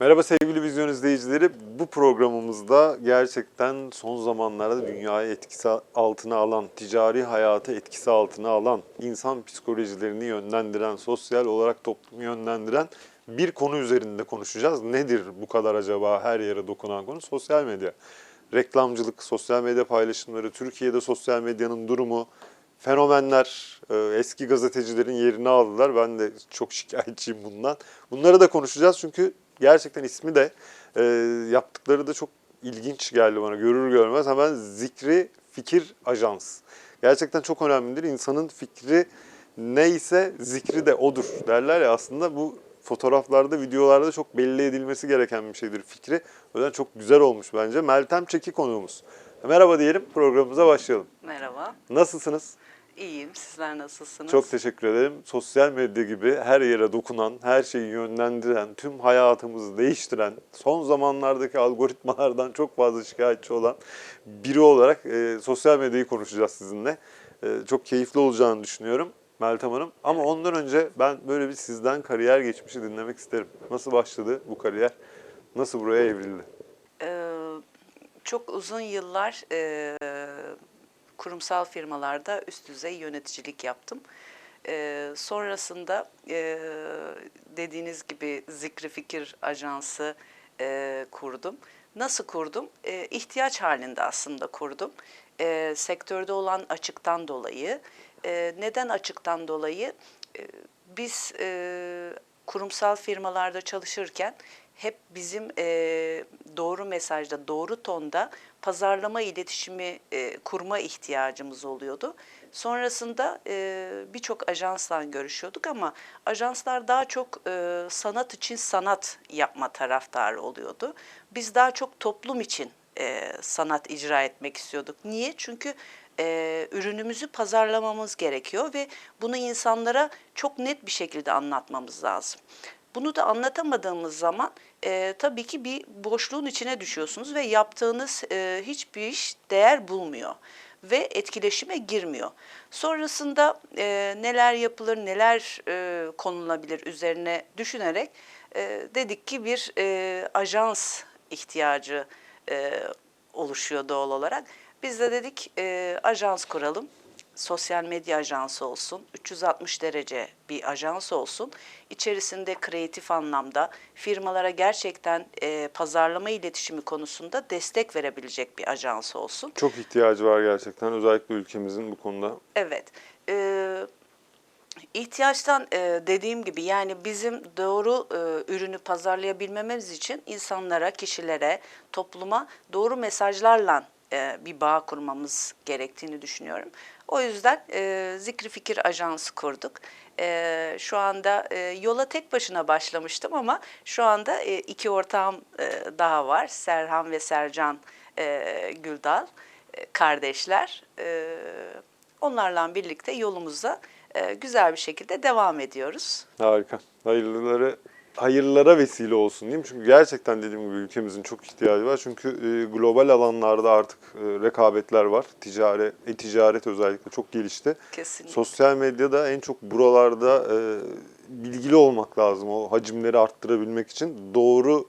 Merhaba sevgili vizyon izleyicileri. Bu programımızda gerçekten son zamanlarda dünyayı etkisi altına alan, ticari hayatı etkisi altına alan, insan psikolojilerini yönlendiren, sosyal olarak toplumu yönlendiren bir konu üzerinde konuşacağız. Nedir bu kadar acaba her yere dokunan konu? Sosyal medya. Reklamcılık, sosyal medya paylaşımları, Türkiye'de sosyal medyanın durumu, fenomenler, e, eski gazetecilerin yerini aldılar. Ben de çok şikayetçiyim bundan. Bunları da konuşacağız çünkü gerçekten ismi de e, yaptıkları da çok ilginç geldi bana. Görür görmez hemen Zikri Fikir Ajans. Gerçekten çok önemlidir. İnsanın fikri neyse zikri de odur derler ya aslında bu fotoğraflarda, videolarda çok belli edilmesi gereken bir şeydir fikri. O yüzden çok güzel olmuş bence. Meltem Çeki konuğumuz. Merhaba diyelim programımıza başlayalım. Merhaba, Nasılsınız? İyiyim. Sizler nasılsınız? Çok teşekkür ederim. Sosyal medya gibi her yere dokunan, her şeyi yönlendiren, tüm hayatımızı değiştiren, son zamanlardaki algoritmalardan çok fazla şikayetçi olan biri olarak e, sosyal medyayı konuşacağız sizinle. E, çok keyifli olacağını düşünüyorum Meltem Hanım. Ama ondan önce ben böyle bir sizden kariyer geçmişi dinlemek isterim. Nasıl başladı bu kariyer? Nasıl buraya evrildi? Ee, çok uzun yıllar e, kurumsal firmalarda üst düzey yöneticilik yaptım. Ee, sonrasında e, dediğiniz gibi Zikri Fikir Ajansı e, kurdum. Nasıl kurdum? E, ihtiyaç halinde aslında kurdum. E, sektörde olan açıktan dolayı. E, neden açıktan dolayı? E, biz e, kurumsal firmalarda çalışırken hep bizim e, doğru mesajda, doğru tonda pazarlama iletişimi e, kurma ihtiyacımız oluyordu. Sonrasında e, birçok ajansla görüşüyorduk ama ajanslar daha çok e, sanat için sanat yapma taraftarı oluyordu. Biz daha çok toplum için e, sanat icra etmek istiyorduk. Niye? Çünkü e, ürünümüzü pazarlamamız gerekiyor ve bunu insanlara çok net bir şekilde anlatmamız lazım. Bunu da anlatamadığımız zaman e, tabii ki bir boşluğun içine düşüyorsunuz ve yaptığınız e, hiçbir iş değer bulmuyor ve etkileşime girmiyor. Sonrasında e, neler yapılır, neler e, konulabilir üzerine düşünerek e, dedik ki bir e, ajans ihtiyacı e, oluşuyor doğal olarak. Biz de dedik e, ajans kuralım. Sosyal medya ajansı olsun, 360 derece bir ajans olsun. İçerisinde kreatif anlamda firmalara gerçekten e, pazarlama iletişimi konusunda destek verebilecek bir ajans olsun. Çok ihtiyacı var gerçekten özellikle ülkemizin bu konuda. Evet. Ee, ihtiyaçtan e, dediğim gibi yani bizim doğru e, ürünü pazarlayabilmemiz için insanlara, kişilere, topluma doğru mesajlarla e, bir bağ kurmamız gerektiğini düşünüyorum. O yüzden e, Zikri Fikir Ajansı kurduk. E, şu anda e, yola tek başına başlamıştım ama şu anda e, iki ortağım e, daha var. Serhan ve Sercan e, Güldal e, kardeşler. E, onlarla birlikte yolumuza e, güzel bir şekilde devam ediyoruz. Harika. Hayırlıları hayırlara vesile olsun diyeyim. Çünkü gerçekten dediğim gibi ülkemizin çok ihtiyacı var. Çünkü e, global alanlarda artık e, rekabetler var. Ticari, e-ticaret özellikle çok gelişti. Kesinlikle. Sosyal medyada en çok buralarda e, bilgili olmak lazım. O hacimleri arttırabilmek için doğru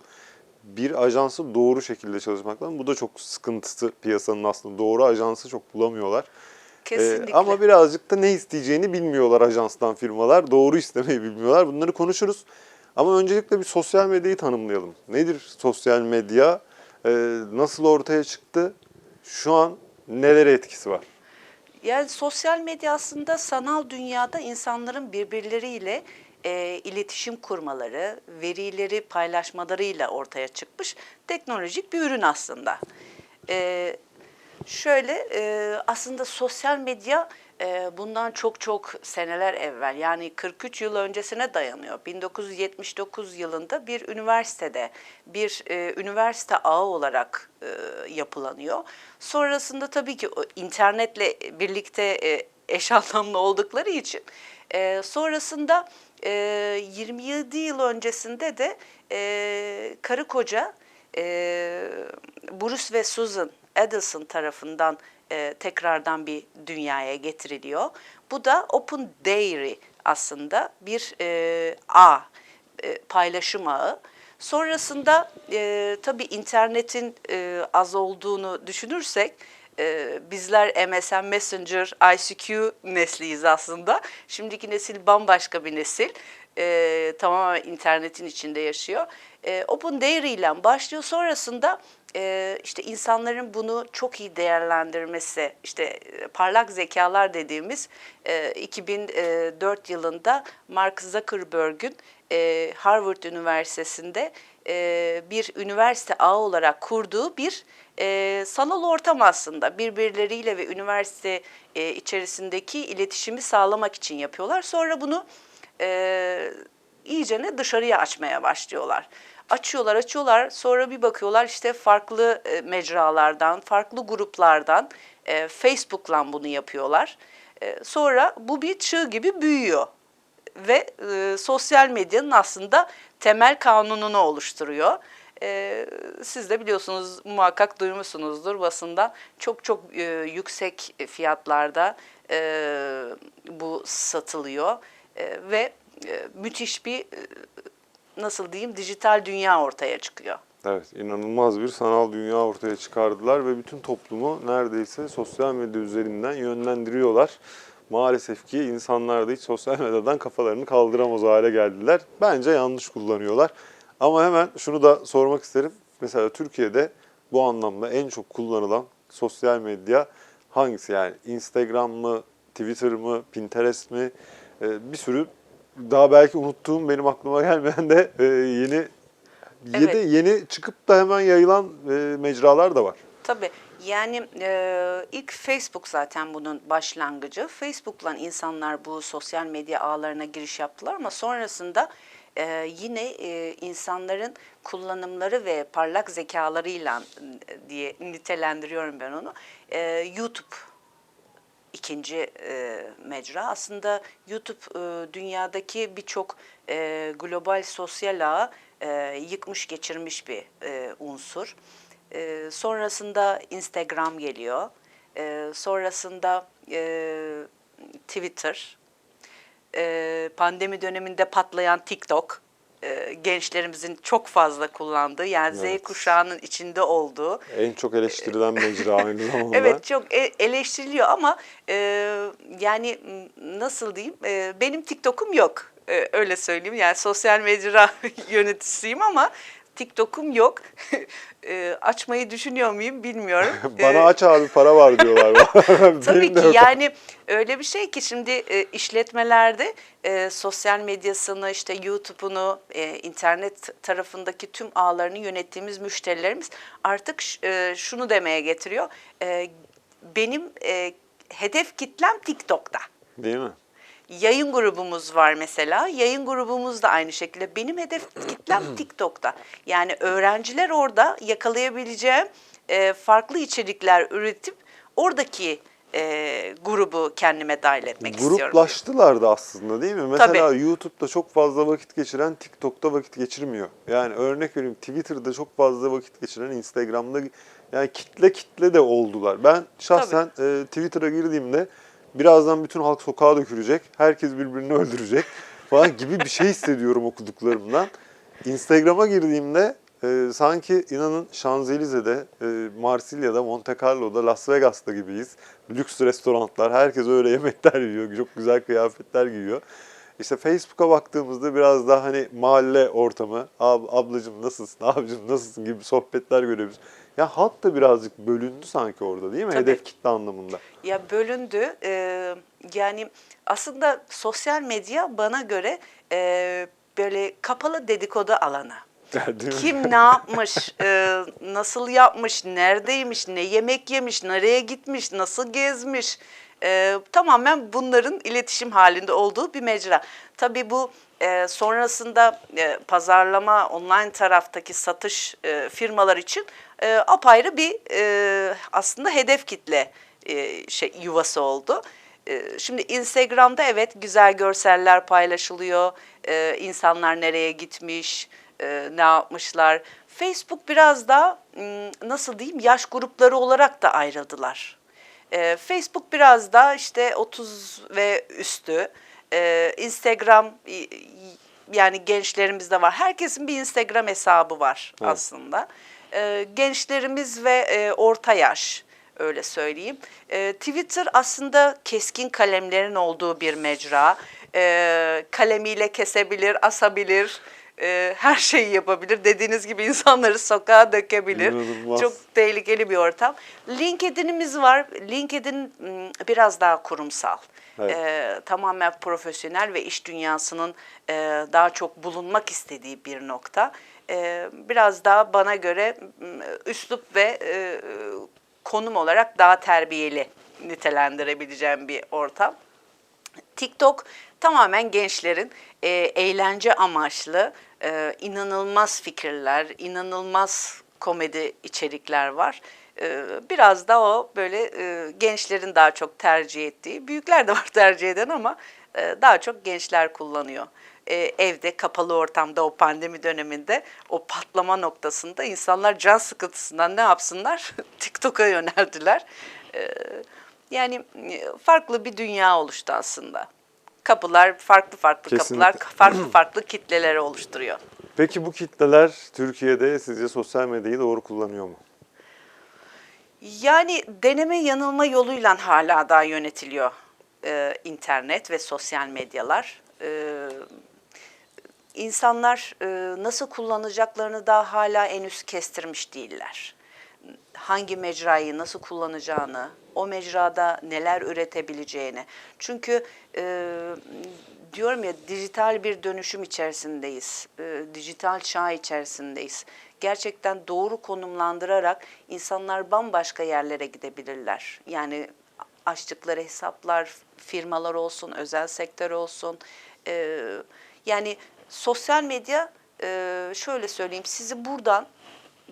bir ajansı doğru şekilde çalışmak lazım. Bu da çok sıkıntısı piyasanın aslında. Doğru ajansı çok bulamıyorlar. Ee, Kesinlikle. ama birazcık da ne isteyeceğini bilmiyorlar ajanstan firmalar. Doğru istemeyi bilmiyorlar. Bunları konuşuruz. Ama öncelikle bir sosyal medyayı tanımlayalım. Nedir sosyal medya? Ee, nasıl ortaya çıktı? Şu an nelere etkisi var? Yani sosyal medya aslında sanal dünyada insanların birbirleriyle e, iletişim kurmaları, verileri paylaşmalarıyla ortaya çıkmış teknolojik bir ürün aslında. E, şöyle e, aslında sosyal medya bundan çok çok seneler evvel yani 43 yıl öncesine dayanıyor. 1979 yılında bir üniversitede bir e, üniversite ağı olarak e, yapılanıyor. Sonrasında tabii ki internetle birlikte e, eş anlamlı oldukları için e, sonrasında e, 27 yıl öncesinde de e, karı koca e, Bruce ve Susan Adelson tarafından e, tekrardan bir dünyaya getiriliyor. Bu da Open Dairy aslında bir e, ağ, e, paylaşım ağı. Sonrasında e, tabii internetin e, az olduğunu düşünürsek e, bizler MSN Messenger, ICQ nesliyiz aslında. Şimdiki nesil bambaşka bir nesil. E, tamamen internetin içinde yaşıyor. E, Open Dairy ile başlıyor. Sonrasında e, işte insanların bunu çok iyi değerlendirmesi, işte e, parlak zekalar dediğimiz e, 2004 yılında Mark Zuckerberg'ün e, Harvard Üniversitesi'nde e, bir üniversite ağı olarak kurduğu bir e, sanal ortam aslında. Birbirleriyle ve üniversite e, içerisindeki iletişimi sağlamak için yapıyorlar. Sonra bunu e, iyicene dışarıya açmaya başlıyorlar. Açıyorlar, açıyorlar. Sonra bir bakıyorlar işte farklı e, mecralardan, farklı gruplardan e, Facebook'la bunu yapıyorlar. E, sonra bu bir çığ gibi büyüyor ve e, sosyal medyanın aslında temel kanununu oluşturuyor. E, siz de biliyorsunuz muhakkak duymuşsunuzdur basında çok çok e, yüksek fiyatlarda e, bu satılıyor E, ve e, müthiş bir e, nasıl diyeyim dijital dünya ortaya çıkıyor. Evet, inanılmaz bir sanal dünya ortaya çıkardılar ve bütün toplumu neredeyse sosyal medya üzerinden yönlendiriyorlar. Maalesef ki insanlar da hiç sosyal medyadan kafalarını kaldıramaz hale geldiler. Bence yanlış kullanıyorlar. Ama hemen şunu da sormak isterim. Mesela Türkiye'de bu anlamda en çok kullanılan sosyal medya hangisi? Yani Instagram mı, Twitter mı, Pinterest mi? Ee, bir sürü daha belki unuttuğum benim aklıma gelmeyen de e, yeni Evet. Yeni, yeni çıkıp da hemen yayılan e, mecralar da var. Tabii yani e, ilk Facebook zaten bunun başlangıcı. Facebook'la insanlar bu sosyal medya ağlarına giriş yaptılar ama sonrasında e, yine e, insanların kullanımları ve parlak zekalarıyla e, diye nitelendiriyorum ben onu. E, YouTube ikinci e, mecra. Aslında YouTube e, dünyadaki birçok e, global sosyal ağı e, yıkmış geçirmiş bir e, unsur. E, sonrasında Instagram geliyor. E, sonrasında e, Twitter. E, pandemi döneminde patlayan TikTok. E, gençlerimizin çok fazla kullandığı yani Evet. Z kuşağının içinde olduğu En çok eleştirilen mecra aynı zamanda. Evet çok e- eleştiriliyor ama e, yani nasıl diyeyim e, benim TikTok'um yok E, öyle söyleyeyim yani sosyal medya yöneticisiyim ama TikTok'um yok E, açmayı düşünüyor muyum bilmiyorum. Bana aç abi para var diyorlar. Tabii ki yani öyle bir şey ki şimdi e, işletmelerde e, sosyal medyasını işte YouTube'unu e, internet tarafındaki tüm ağlarını yönettiğimiz müşterilerimiz artık e, şunu demeye getiriyor. E, benim e, hedef kitlem TikTok'ta. Değil mi? Yayın grubumuz var mesela. Yayın grubumuz da aynı şekilde. Benim hedef kitlem TikTok'ta. Yani öğrenciler orada yakalayabileceğim e, farklı içerikler üretip oradaki e, grubu kendime dahil etmek istiyorum. Gruplaştılar da aslında değil mi? Mesela Tabii. YouTube'da çok fazla vakit geçiren TikTok'ta vakit geçirmiyor. Yani örnek vereyim Twitter'da çok fazla vakit geçiren Instagram'da yani kitle kitle de oldular. Ben şahsen e, Twitter'a girdiğimde birazdan bütün halk sokağa dökülecek. Herkes birbirini öldürecek falan gibi bir şey hissediyorum okuduklarımdan. Instagram'a girdiğimde e, sanki inanın Şanzelize'de, e, Marsilya'da, Monte Carlo'da, Las Vegas'ta gibiyiz. Lüks restoranlar, herkes öyle yemekler yiyor, çok güzel kıyafetler giyiyor. İşte Facebook'a baktığımızda biraz daha hani mahalle ortamı, Ab, ablacım nasılsın, abicim nasılsın gibi sohbetler görüyoruz. Ya halk da birazcık bölündü sanki orada değil mi? Tabii. Hedef kitle anlamında. Ya bölündü. Ee, yani aslında sosyal medya bana göre e, böyle kapalı dedikodu alanı. Kim ne yapmış, e, nasıl yapmış, neredeymiş, ne yemek yemiş, nereye gitmiş, nasıl gezmiş. E, tamamen bunların iletişim halinde olduğu bir mecra. Tabii bu e, sonrasında e, pazarlama, online taraftaki satış e, firmalar için e, apayrı bir e, aslında hedef kitle e, şey yuvası oldu. E, Şimdi Instagram'da evet güzel görseller paylaşılıyor. E, insanlar nereye gitmiş, e, ne yapmışlar. Facebook biraz daha m, nasıl diyeyim yaş grupları olarak da ayrıldılar. E, Facebook biraz daha işte 30 ve üstü. E, Instagram yani gençlerimizde var. Herkesin bir Instagram hesabı var Evet. aslında. Ee, gençlerimiz ve e, orta yaş öyle söyleyeyim. Ee, Twitter aslında keskin kalemlerin olduğu bir mecra. Ee, kalemiyle kesebilir, asabilir, e, her şeyi yapabilir. Dediğiniz gibi insanları sokağa dökebilir. İnanılmaz. Çok tehlikeli bir ortam. LinkedIn'imiz var. LinkedIn biraz daha kurumsal. Evet. Ee, tamamen profesyonel ve iş dünyasının e, daha çok bulunmak istediği bir nokta. Ee, biraz daha bana göre üslup ve e, konum olarak daha terbiyeli nitelendirebileceğim bir ortam. TikTok tamamen gençlerin e, eğlence amaçlı e, inanılmaz fikirler, inanılmaz komedi içerikler var. E, biraz da o böyle e, gençlerin daha çok tercih ettiği, büyükler de var tercih eden ama e, daha çok gençler kullanıyor. E, evde kapalı ortamda o pandemi döneminde o patlama noktasında insanlar can sıkıntısından ne yapsınlar? TikTok'a yöneldiler. E, yani e, farklı bir dünya oluştu aslında. Kapılar farklı farklı Kesinlikle. kapılar farklı farklı kitleleri oluşturuyor. Peki bu kitleler Türkiye'de sizce sosyal medyayı doğru kullanıyor mu? Yani deneme yanılma yoluyla hala daha yönetiliyor e, internet ve sosyal medyalar. E, insanlar e, nasıl kullanacaklarını daha hala henüz kestirmiş değiller. Hangi mecrayı nasıl kullanacağını, o mecrada neler üretebileceğini. Çünkü e, diyorum ya dijital bir dönüşüm içerisindeyiz. E, dijital çağ içerisindeyiz. Gerçekten doğru konumlandırarak insanlar bambaşka yerlere gidebilirler. Yani açtıkları hesaplar, firmalar olsun, özel sektör olsun. E, yani sosyal medya e, şöyle söyleyeyim sizi buradan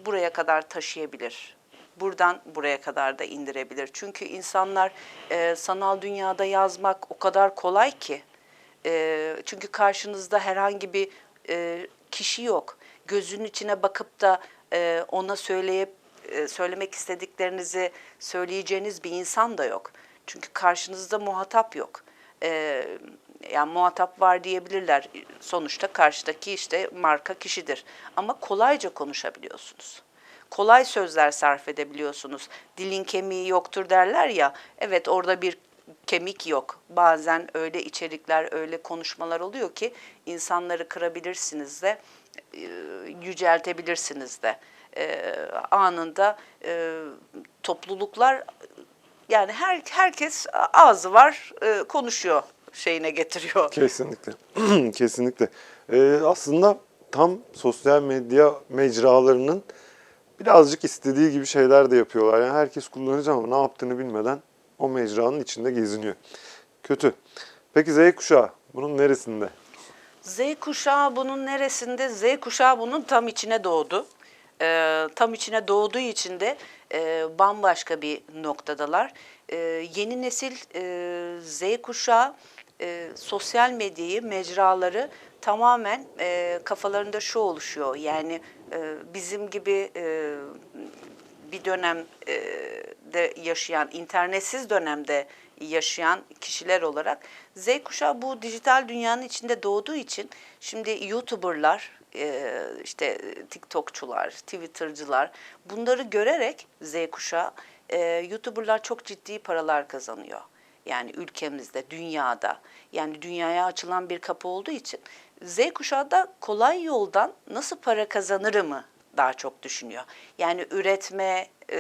buraya kadar taşıyabilir. Buradan buraya kadar da indirebilir. Çünkü insanlar e, sanal dünyada yazmak o kadar kolay ki. E, çünkü karşınızda herhangi bir e, kişi yok. Gözünün içine bakıp da e, ona söyleyip e, söylemek istediklerinizi söyleyeceğiniz bir insan da yok. Çünkü karşınızda muhatap yok. E, yani muhatap var diyebilirler. Sonuçta karşıdaki işte marka kişidir. Ama kolayca konuşabiliyorsunuz. Kolay sözler sarf edebiliyorsunuz. Dilin kemiği yoktur derler ya. Evet orada bir kemik yok. Bazen öyle içerikler, öyle konuşmalar oluyor ki insanları kırabilirsiniz de, e, yüceltebilirsiniz de. E, anında e, topluluklar yani her herkes ağzı var konuşuyor şeyine getiriyor. Kesinlikle. Kesinlikle. Ee, aslında tam sosyal medya mecralarının birazcık istediği gibi şeyler de yapıyorlar. Yani herkes kullanıcı ama ne yaptığını bilmeden o mecranın içinde geziniyor. Kötü. Peki Z kuşağı bunun neresinde? Z kuşağı bunun neresinde? Z kuşağı bunun tam içine doğdu. Ee, tam içine doğduğu için de e, bambaşka bir noktadalar. Ee, yeni nesil e, Z kuşağı e, sosyal medyayı, mecraları tamamen e, kafalarında şu oluşuyor. Yani e, bizim gibi e, bir dönemde yaşayan, internetsiz dönemde yaşayan kişiler olarak Z kuşağı bu dijital dünyanın içinde doğduğu için şimdi YouTuber'lar, e, işte TikTokçular, Twitter'cılar bunları görerek Z kuşağı e, YouTuber'lar çok ciddi paralar kazanıyor. Yani ülkemizde, dünyada. Yani dünyaya açılan bir kapı olduğu için Z kuşağı da kolay yoldan nasıl para kazanırımı daha çok düşünüyor. Yani üretme e,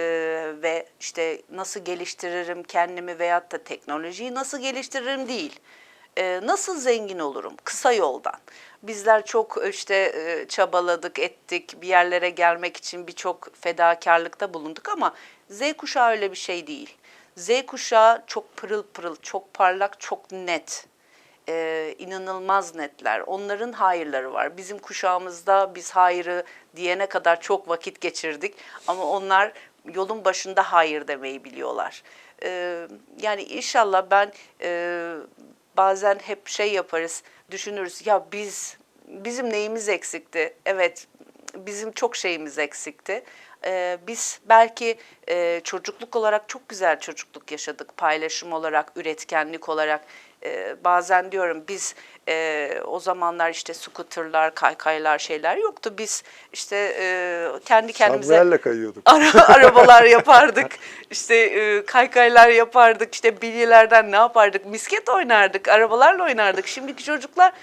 ve işte nasıl geliştiririm kendimi veyahut da teknolojiyi nasıl geliştiririm değil. E, nasıl zengin olurum? Kısa yoldan. Bizler çok işte e, çabaladık, ettik, bir yerlere gelmek için birçok fedakarlıkta bulunduk ama Z kuşağı öyle bir şey değil. Z kuşağı çok pırıl pırıl, çok parlak, çok net e, inanılmaz netler. Onların hayırları var. Bizim kuşağımızda biz hayırı diyene kadar çok vakit geçirdik ama onlar yolun başında hayır demeyi biliyorlar. E, yani inşallah ben e, bazen hep şey yaparız, düşünürüz ya biz bizim neyimiz eksikti? Evet bizim çok şeyimiz eksikti. Ee, biz belki e, çocukluk olarak çok güzel çocukluk yaşadık. Paylaşım olarak, üretkenlik olarak. e, bazen diyorum biz e, o zamanlar işte scooterlar, kaykaylar şeyler yoktu. Biz işte e, kendi kendimize Sabriyerle kayıyorduk. Ara, arabalar yapardık. işte e, kaykaylar yapardık. işte bilyelerden ne yapardık? Misket oynardık. Arabalarla oynardık. Şimdiki çocuklar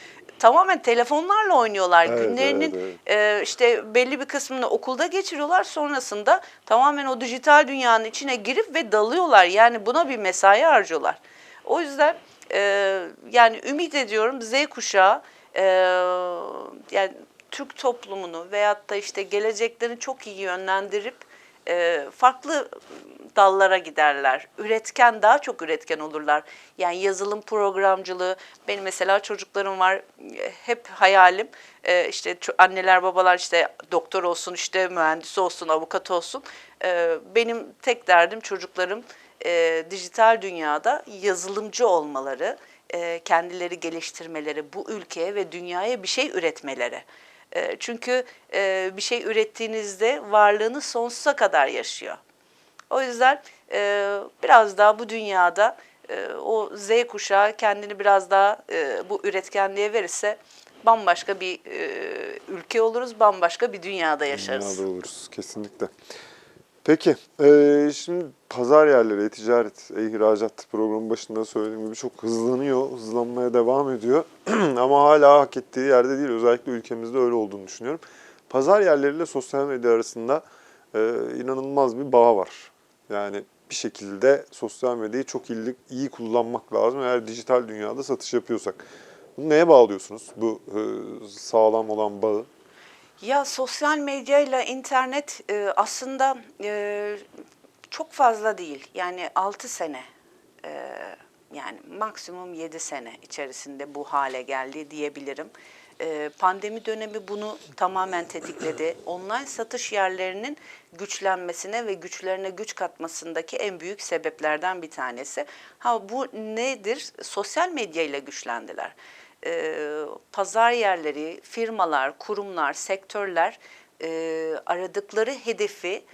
tamamen telefonlarla oynuyorlar. Evet, Günlerinin evet, e, işte belli bir kısmını okulda geçiriyorlar. Sonrasında tamamen o dijital dünyanın içine girip ve dalıyorlar. Yani buna bir mesai harcıyorlar. O yüzden e, yani ümit ediyorum Z kuşağı e, yani Türk toplumunu veyahut da işte geleceklerini çok iyi yönlendirip e, farklı dallara giderler. Üretken, daha çok üretken olurlar. Yani yazılım programcılığı, benim mesela çocuklarım var, hep hayalim e, işte anneler babalar işte doktor olsun, işte mühendis olsun, avukat olsun. E, benim tek derdim çocuklarım e, dijital dünyada yazılımcı olmaları, e, kendileri geliştirmeleri, bu ülkeye ve dünyaya bir şey üretmeleri. E, çünkü e, bir şey ürettiğinizde varlığını sonsuza kadar yaşıyor. O yüzden e, biraz daha bu dünyada e, o Z kuşağı kendini biraz daha bu üretkenliğe verirse bambaşka bir ülke oluruz, bambaşka bir dünyada yaşarız. Dünyada oluruz kesinlikle. Peki, eee, şimdi pazar yerleri, ticaret, ihracat programın başında söylediğim gibi çok hızlanıyor, hızlanmaya devam ediyor. Ama hala hak ettiği yerde değil, özellikle ülkemizde öyle olduğunu düşünüyorum. Pazar yerleriyle sosyal medya arasında eee, inanılmaz bir bağ var. Yani bir şekilde sosyal medyayı çok iyi, iyi kullanmak lazım eğer dijital dünyada satış yapıyorsak. Bunu neye bağlıyorsunuz bu eee, sağlam olan bağı? Ya sosyal medyayla internet e, aslında e, çok fazla değil. Yani 6 sene e, yani maksimum 7 sene içerisinde bu hale geldi diyebilirim. E, pandemi dönemi bunu tamamen tetikledi. Online satış yerlerinin güçlenmesine ve güçlerine güç katmasındaki en büyük sebeplerden bir tanesi. Ha bu nedir? Sosyal medya ile güçlendiler e, pazar yerleri, firmalar, kurumlar, sektörler e, aradıkları hedefi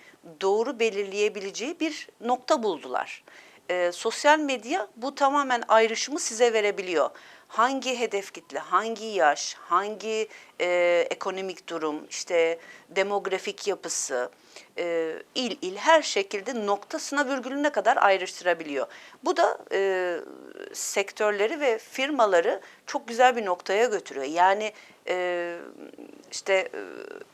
doğru belirleyebileceği bir nokta buldular. E, sosyal medya bu tamamen ayrışımı size verebiliyor. Hangi hedef kitle, hangi yaş, hangi e, ekonomik durum, işte demografik yapısı, e, il il her şekilde noktasına virgülüne kadar ayrıştırabiliyor. Bu da e, sektörleri ve firmaları çok güzel bir noktaya götürüyor. Yani e, işte e,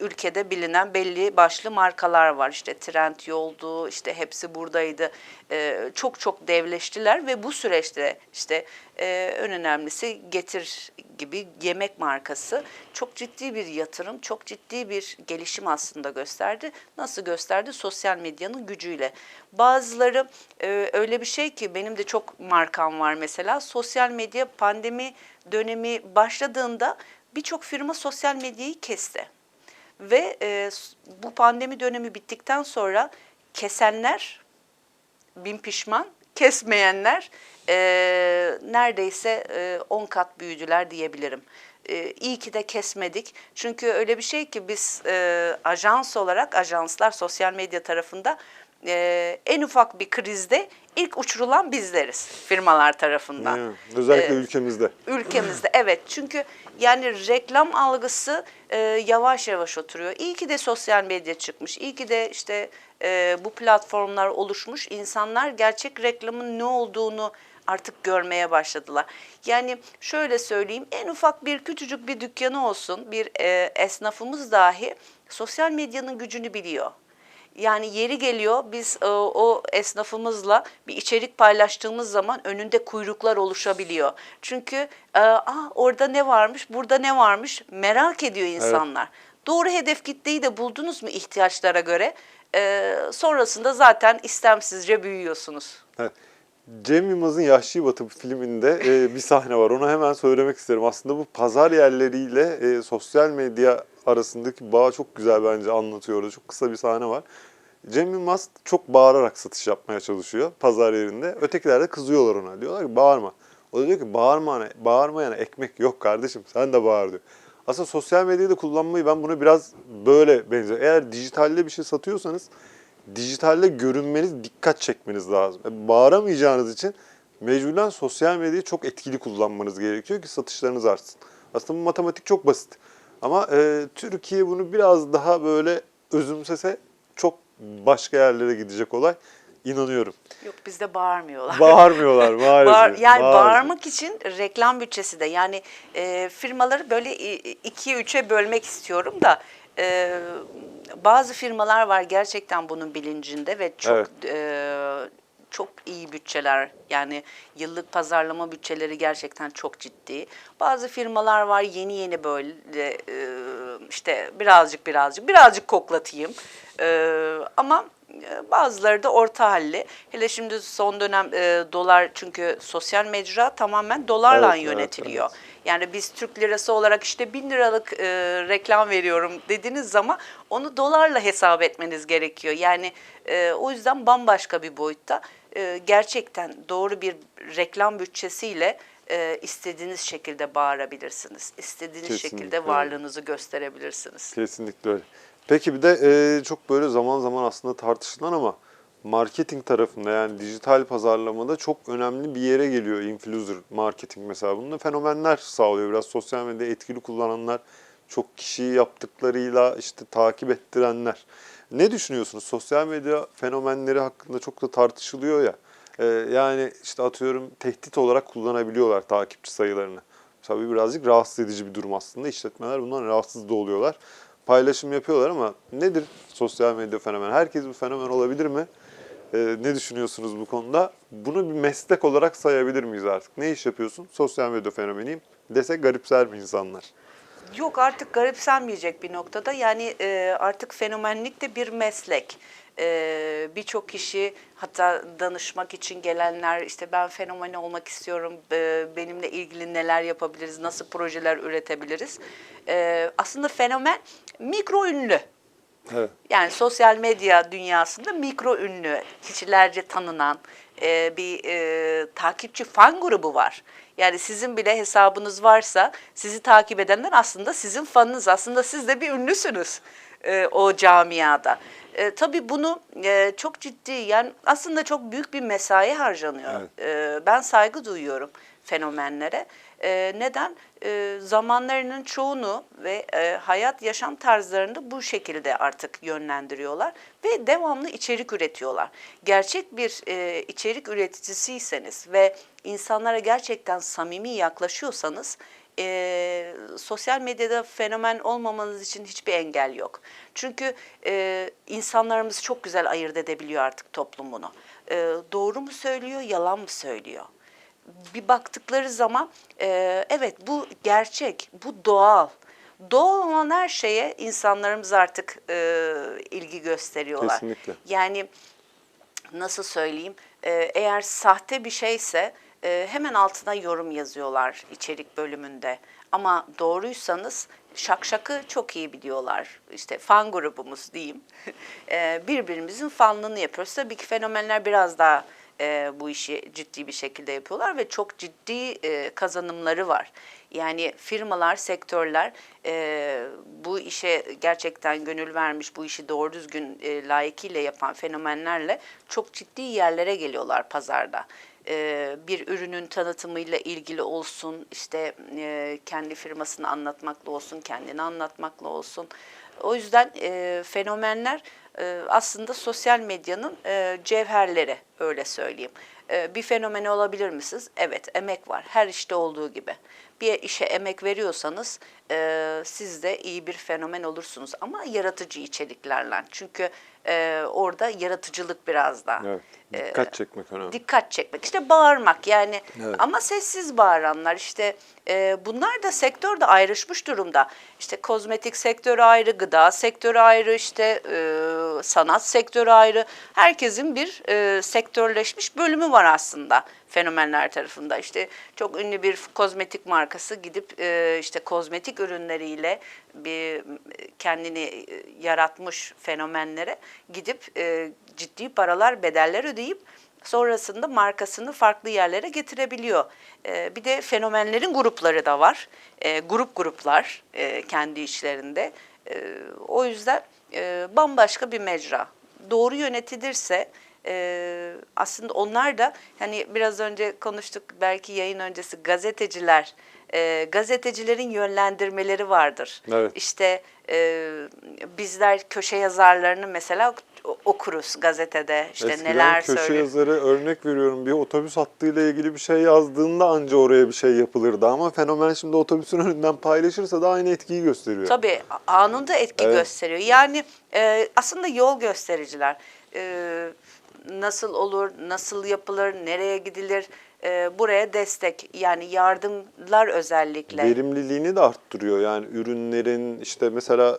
ülkede bilinen belli başlı markalar var. İşte Trend Yoldu, işte hepsi buradaydı. E, çok çok devleştiler ve bu süreçte işte e, en önemlisi Getir gibi yemek markası çok ciddi bir yatırım, çok ciddi bir gelişim aslında gösterdi. Nasıl gösterdi? Sosyal medyanın gücüyle. Bazıları e, öyle bir şey ki benim de çok markam var mesela. Sosyal medya pandemi dönemi başladığında birçok firma sosyal medyayı kesti. Ve e, bu pandemi dönemi bittikten sonra kesenler bin pişman, kesmeyenler e, neredeyse 10 kat büyüdüler diyebilirim. E, iyi ki de kesmedik. Çünkü öyle bir şey ki biz e, ajans olarak, ajanslar sosyal medya tarafında e, en ufak bir krizde ilk uçurulan bizleriz firmalar tarafından. Yani özellikle E, ülkemizde. Ülkemizde evet çünkü yani reklam algısı e, yavaş yavaş oturuyor. İyi ki de sosyal medya çıkmış. İyi ki de işte e, bu platformlar oluşmuş. İnsanlar gerçek reklamın ne olduğunu artık görmeye başladılar. Yani şöyle söyleyeyim en ufak bir küçücük bir dükkanı olsun bir e, esnafımız dahi sosyal medyanın gücünü biliyor. Yani yeri geliyor biz e, o esnafımızla bir içerik paylaştığımız zaman önünde kuyruklar oluşabiliyor. Çünkü e, Aa, orada ne varmış, burada ne varmış merak ediyor insanlar. Doğru hedef kitleyi de buldunuz mu ihtiyaçlara göre? E, sonrasında zaten istemsizce büyüyorsunuz. Evet. Cem Yılmaz'ın Yahşi Batı filminde e, bir sahne var. Onu hemen söylemek isterim. Aslında bu pazar yerleriyle e, sosyal medya arasındaki bağı çok güzel bence anlatıyor orada. Çok kısa bir sahne var. Cem Yılmaz çok bağırarak satış yapmaya çalışıyor pazar yerinde. Ötekiler de kızıyorlar ona. Diyorlar ki bağırma. O da diyor ki bağırma, bağırmayana ekmek yok kardeşim sen de bağır diyor. Aslında sosyal medyayı da kullanmayı ben bunu biraz böyle benziyor. Eğer dijitalde bir şey satıyorsanız dijitalde görünmeniz, dikkat çekmeniz lazım. E, bağıramayacağınız için mecburen sosyal medyayı çok etkili kullanmanız gerekiyor ki satışlarınız artsın. Aslında bu matematik çok basit. Ama e, Türkiye bunu biraz daha böyle özümsese çok başka yerlere gidecek olay. İnanıyorum. Yok bizde bağırmıyorlar. Bağırmıyorlar maalesef. Bağır- yani maalesef. bağırmak için reklam bütçesi de yani e, firmaları böyle ikiye üçe bölmek istiyorum da e, bazı firmalar var gerçekten bunun bilincinde ve çok Evet. e, çok iyi bütçeler yani yıllık pazarlama bütçeleri gerçekten çok ciddi. Bazı firmalar var yeni yeni böyle e, işte birazcık birazcık birazcık koklatayım E, ama e, Bazıları da orta halli. Hele şimdi son dönem e, dolar çünkü sosyal mecra tamamen dolarla Evet, evet, yönetiliyor. Yani biz Türk lirası olarak işte bin liralık e, reklam veriyorum dediğiniz zaman onu dolarla hesap etmeniz gerekiyor. Yani e, o yüzden bambaşka bir boyutta e, gerçekten doğru bir reklam bütçesiyle e, istediğiniz şekilde bağırabilirsiniz. İstediğiniz Kesinlikle şekilde öyle. varlığınızı gösterebilirsiniz. Kesinlikle öyle. Peki bir de e, çok böyle zaman zaman aslında tartışılan ama marketing tarafında yani dijital pazarlamada çok önemli bir yere geliyor influencer marketing mesela. Bunda fenomenler sağlıyor biraz sosyal medyayı etkili kullananlar, çok kişiyi yaptıklarıyla işte takip ettirenler. Ne düşünüyorsunuz? Sosyal medya fenomenleri hakkında çok da tartışılıyor ya. E, yani işte atıyorum tehdit olarak kullanabiliyorlar takipçi sayılarını. Tabii birazcık rahatsız edici bir durum aslında. İşletmeler bundan rahatsız da oluyorlar. Paylaşım yapıyorlar ama nedir sosyal medya fenomen? Herkes bir fenomen olabilir mi? Ee, ne düşünüyorsunuz bu konuda? Bunu bir meslek olarak sayabilir miyiz artık? Ne iş yapıyorsun? Sosyal medya fenomeniyim dese garipser mi insanlar? Yok artık garipsenmeyecek bir noktada. Yani e, artık fenomenlik de bir meslek. E, Birçok kişi hatta danışmak için gelenler işte ben fenomen olmak istiyorum, e, benimle ilgili neler yapabiliriz, nasıl projeler üretebiliriz. E, aslında fenomen mikro ünlü. Evet. Yani sosyal medya dünyasında mikro ünlü, kişilerce tanınan e, bir e, takipçi fan grubu var. Yani sizin bile hesabınız varsa sizi takip edenler aslında sizin fanınız. Aslında siz de bir ünlüsünüz e, o camiada. E, tabii bunu e, çok ciddi yani aslında çok büyük bir mesai harcanıyor. Evet. E, ben saygı duyuyorum fenomenlere. E, neden? E, zamanlarının çoğunu ve e, hayat yaşam tarzlarını bu şekilde artık yönlendiriyorlar ve devamlı içerik üretiyorlar. Gerçek bir e, içerik üreticisiyseniz ve insanlara gerçekten samimi yaklaşıyorsanız e, sosyal medyada fenomen olmamanız için hiçbir engel yok. Çünkü e, insanlarımız çok güzel ayırt edebiliyor artık toplumunu. E, doğru mu söylüyor, yalan mı söylüyor? Bir baktıkları zaman e, evet bu gerçek, bu doğal. Doğal olan her şeye insanlarımız artık e, ilgi gösteriyorlar. Kesinlikle. Yani nasıl söyleyeyim e, eğer sahte bir şeyse e, hemen altına yorum yazıyorlar içerik bölümünde. Ama doğruysanız şakşakı çok iyi biliyorlar. İşte fan grubumuz diyeyim. E, birbirimizin fanlığını yapıyoruz. Tabii ki fenomenler biraz daha e, bu işi ciddi bir şekilde yapıyorlar ve çok ciddi e, kazanımları var. Yani firmalar, sektörler e, bu işe gerçekten gönül vermiş, bu işi doğru düzgün e, layıkıyla yapan fenomenlerle çok ciddi yerlere geliyorlar pazarda. E, bir ürünün tanıtımıyla ilgili olsun, işte e, kendi firmasını anlatmakla olsun, kendini anlatmakla olsun. O yüzden e, fenomenler e, aslında sosyal medyanın e, cevherleri öyle söyleyeyim. E, bir fenomeni olabilir misiniz? Evet, emek var. Her işte olduğu gibi. Bir işe emek veriyorsanız e, siz de iyi bir fenomen olursunuz. Ama yaratıcı içeriklerle. Çünkü e, orada yaratıcılık biraz daha. Evet. e, Dikkat çekmek önemli. dikkat çekmek. İşte bağırmak yani Evet. ama sessiz bağıranlar işte e, bunlar da sektörde ayrışmış durumda. İşte kozmetik sektörü ayrı, gıda sektörü ayrı, işte e, sanat sektörü ayrı. Herkesin bir e, sektörleşmiş bölümü var aslında fenomenler tarafında. İşte çok ünlü bir kozmetik markası gidip e, işte kozmetik ürünleriyle bir kendini e, yaratmış fenomenlere gidip e, ciddi paralar, bedeller ödeyip sonrasında markasını farklı yerlere getirebiliyor. E, bir de fenomenlerin grupları da var. E, grup gruplar e, kendi içlerinde. E, o yüzden e, bambaşka bir mecra. Doğru yönetilirse e, aslında onlar da hani biraz önce konuştuk belki yayın öncesi gazeteciler e, gazetecilerin yönlendirmeleri vardır. Evet. İşte e, bizler köşe yazarlarını mesela okuruz gazetede işte Eskiden neler köşe söylüyor. yazarı örnek veriyorum bir otobüs hattıyla ilgili bir şey yazdığında anca oraya bir şey yapılırdı ama fenomen şimdi otobüsün önünden paylaşırsa da aynı etkiyi gösteriyor. Tabii anında etki Evet. gösteriyor. Yani e, aslında yol göstericiler. E, nasıl olur, nasıl yapılır, nereye gidilir, e, buraya destek yani yardımlar özellikle. Verimliliğini de arttırıyor. Yani ürünlerin işte mesela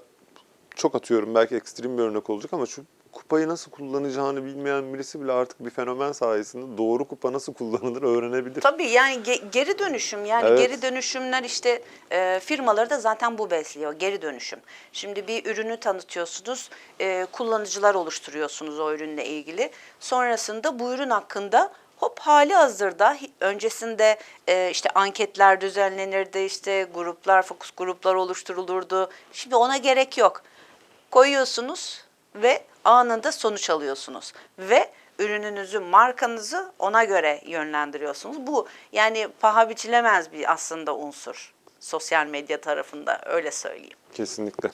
çok atıyorum belki ekstrem bir örnek olacak ama şu kupayı nasıl kullanacağını bilmeyen birisi bile artık bir fenomen sayesinde doğru kupa nasıl kullanılır öğrenebilir. Tabii yani ge- geri dönüşüm yani Evet. geri dönüşümler işte e, firmaları da zaten bu besliyor geri dönüşüm. Şimdi bir ürünü tanıtıyorsunuz, e, kullanıcılar oluşturuyorsunuz o ürünle ilgili. Sonrasında bu ürün hakkında hop hali hazırda öncesinde e, işte anketler düzenlenirdi, işte gruplar, fokus gruplar oluşturulurdu. Şimdi ona gerek yok. Koyuyorsunuz ve anında sonuç alıyorsunuz ve ürününüzü, markanızı ona göre yönlendiriyorsunuz. Bu yani paha biçilemez bir aslında unsur sosyal medya tarafında öyle söyleyeyim. Kesinlikle.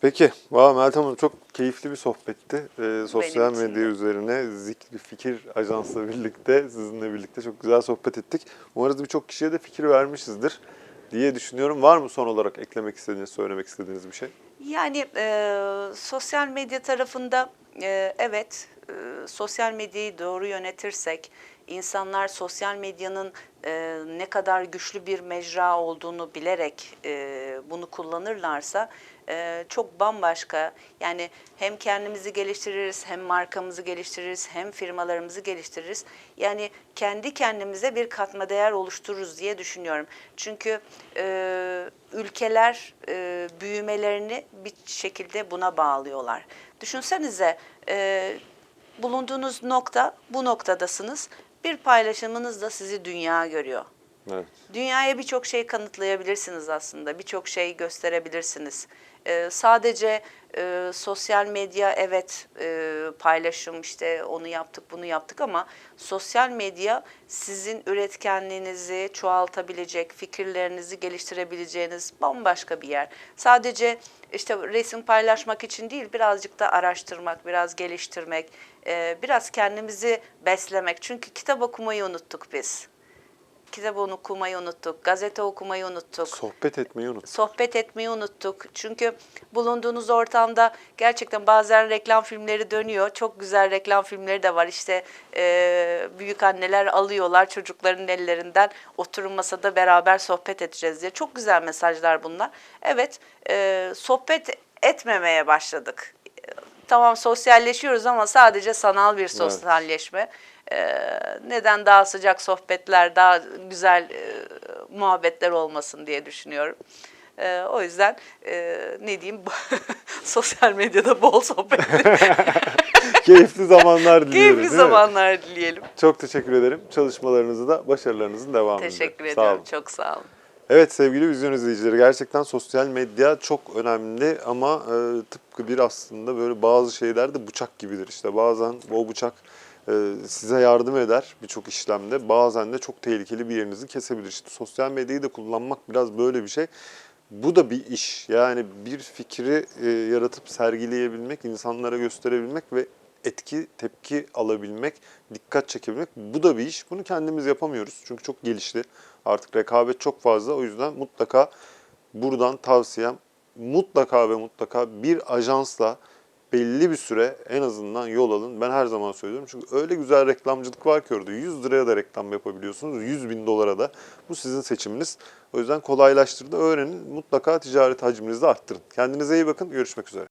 Peki, valla Meltem Hanım çok keyifli bir sohbetti. Ee, sosyal medya de. üzerine Zikri Fikir Ajans'la birlikte, sizinle birlikte çok güzel sohbet ettik. Umarız birçok kişiye de fikir vermişizdir diye düşünüyorum. Var mı son olarak eklemek istediğiniz, söylemek istediğiniz bir şey? Yani e, sosyal medya tarafında e, evet e, sosyal medyayı doğru yönetirsek insanlar sosyal medyanın e, ne kadar güçlü bir mecra olduğunu bilerek e, bunu kullanırlarsa e, çok bambaşka yani hem kendimizi geliştiririz hem markamızı geliştiririz hem firmalarımızı geliştiririz. Yani kendi kendimize bir katma değer oluştururuz diye düşünüyorum. Çünkü e, ülkeler e, büyümelerini bir şekilde buna bağlıyorlar. Düşünsenize e, bulunduğunuz nokta bu noktadasınız. Bir paylaşımınız da sizi dünya görüyor. Evet. Dünyaya birçok şey kanıtlayabilirsiniz aslında, birçok şey gösterebilirsiniz. Ee, sadece e, sosyal medya evet e, paylaşım işte onu yaptık bunu yaptık ama sosyal medya sizin üretkenliğinizi çoğaltabilecek, fikirlerinizi geliştirebileceğiniz bambaşka bir yer. Sadece işte resim paylaşmak için değil birazcık da araştırmak, biraz geliştirmek, e, biraz kendimizi beslemek. Çünkü kitap okumayı unuttuk biz. Kitap okumayı unuttuk, gazete okumayı unuttuk, Sohbet etmeyi unut. sohbet etmeyi unuttuk. Çünkü bulunduğunuz ortamda gerçekten bazen reklam filmleri dönüyor. Çok güzel reklam filmleri de var. İşte e, büyük anneler alıyorlar çocukların ellerinden oturun masada beraber sohbet edeceğiz diye. Çok güzel mesajlar bunlar. Evet, e, sohbet etmemeye başladık. E, Tamam sosyalleşiyoruz ama sadece sanal bir sosyalleşme. Ee, neden daha sıcak sohbetler, daha güzel e, muhabbetler olmasın diye düşünüyorum. Ee, o yüzden e, ne diyeyim sosyal medyada bol sohbet, Keyifli zamanlar diliyoruz. keyifli zamanlar dileyelim. Çok teşekkür ederim. Çalışmalarınızı da başarılarınızın devamını Teşekkür dilerim. Sağ ediyorum, olun. çok sağ olun. Evet sevgili vizyon izleyicileri gerçekten sosyal medya çok önemli ama e, tıpkı bir aslında böyle bazı şeyler de bıçak gibidir. İşte bazen o bıçak size yardım eder birçok işlemde bazen de çok tehlikeli bir yerinizi kesebilir. İşte sosyal medyayı da kullanmak biraz böyle bir şey. Bu da bir iş yani bir fikri e, yaratıp sergileyebilmek, insanlara gösterebilmek ve etki, tepki alabilmek, dikkat çekebilmek bu da bir iş. Bunu kendimiz yapamıyoruz çünkü çok gelişti. Artık rekabet çok fazla. O yüzden mutlaka buradan tavsiyem mutlaka ve mutlaka bir ajansla belli bir süre en azından yol alın. Ben her zaman söylüyorum çünkü öyle güzel reklamcılık var ki orada 100 liraya da reklam yapabiliyorsunuz. 100 bin dolara da. Bu sizin seçiminiz. O yüzden kolaylaştırdı. Öğrenin. Mutlaka ticaret hacminizi arttırın. Kendinize iyi bakın. Görüşmek üzere.